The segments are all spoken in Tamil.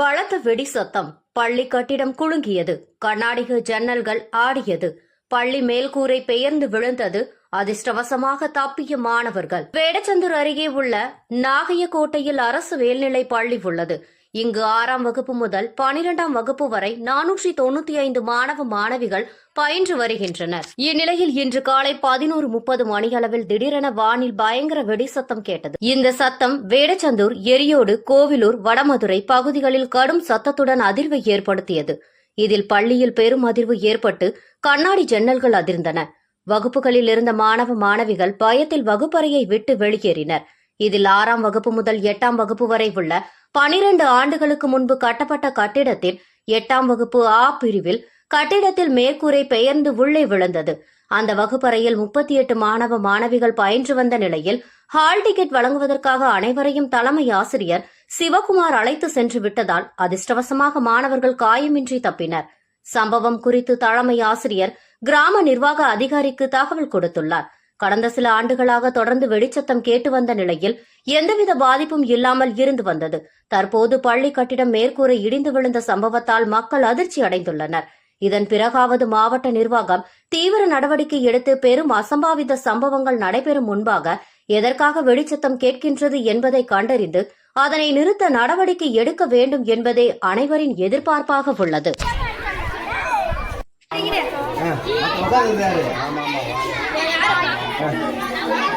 பலத்த வெடி சத்தம். பள்ளி கட்டிடம் குலுங்கியது. கண்ணாடிக ஜன்னல்கள் ஆடியது. பள்ளி மேல்கூரை பெயர்ந்து விழுந்தது. அதிர்ஷ்டவசமாக தப்பிய மாணவர்கள். வேடச்சந்தூர் அருகே உள்ள நாகையக்கோட்டையில் அரசு மேல்நிலை பள்ளி உள்ளது. இங்கு ஆறாம் வகுப்பு முதல் பனிரெண்டாம் வகுப்பு வரை நானூற்றி தொண்ணூத்தி ஐந்து மாணவ மாணவிகள் பயின்று வருகின்றனர். இந்நிலையில் இன்று காலை பதினோரு முப்பது மணியளவில் திடீரென வானில் பயங்கர வெடி சத்தம் கேட்டது. இந்த சத்தம் வேடச்சந்தூர் எரியோடு கோவிலூர் வடமதுரை பகுதிகளில் கடும் சத்தத்துடன் அதிர்வை ஏற்படுத்தியது. இதில் பள்ளியில் பெரும் அதிர்வு ஏற்பட்டு கண்ணாடி ஜன்னல்கள் அதிர்ந்தன. வகுப்புகளில் இருந்த மாணவ மாணவிகள் பயத்தில் வகுப்பறையை விட்டு வெளியேறினர். இதில் ஆறாம் வகுப்பு முதல் எட்டாம் வகுப்பு வரை உள்ள பனிரெண்டு ஆண்டுகளுக்கு முன்பு கட்டப்பட்ட கட்டிடத்தில் எட்டாம் வகுப்பு ஆ பிரிவில் கட்டிடத்தில் மேற்கூரை பெயர்ந்து உள்ளே விழுந்தது. அந்த வகுப்பறையில் முப்பத்தி எட்டு மாணவ மாணவிகள் பயின்று வந்த நிலையில் ஹால் டிக்கெட் வழங்குவதற்காக அனைவரையும் தலைமை ஆசிரியர் சிவகுமார் அழைத்து சென்று விட்டதால் அதிர்ஷ்டவசமாக மாணவர்கள் காயமின்றி தப்பினர். சம்பவம் குறித்து தலைமை ஆசிரியர் கிராம நிர்வாக அதிகாரிக்கு தகவல் கொடுத்துள்ளார். கடந்த சில ஆண்டுகளாக தொடர்ந்து வெடிச்சத்தம் கேட்டு வந்த நிலையில் எந்தவித பாதிப்பும் இல்லாமல் இருந்து வந்தது. தற்போது பள்ளி கட்டிடம் மேற்கூரை இடிந்து விழுந்த சம்பவத்தால் மக்கள் அதிர்ச்சி அடைந்துள்ளனர். இதன் பிறகாவது மாவட்ட நிர்வாகம் தீவிர நடவடிக்கை எடுத்து பெரும் அசம்பாவித சம்பவங்கள் நடைபெறும் முன்பாக எதற்காக வெடிச்சத்தம் கேட்கின்றது என்பதை கண்டறிந்து அதனை நிறுத்த நடவடிக்கை எடுக்க வேண்டும் என்பதே அனைவரின் எதிர்பார்ப்பாக உள்ளது.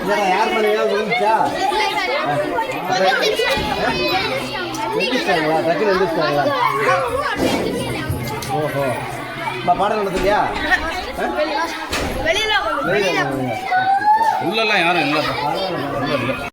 இல்லடா யார் பண்ணீங்க விழுந்துச்சா எழுந்திரிச்சிட்டாங்களா டக்குனு எழுந்திரிச்சிட்டாங்களா ஓஹோ பா பாடம் நடத்துலையா வெளியில் உள்ளெல்லாம் யாரும் இல்லை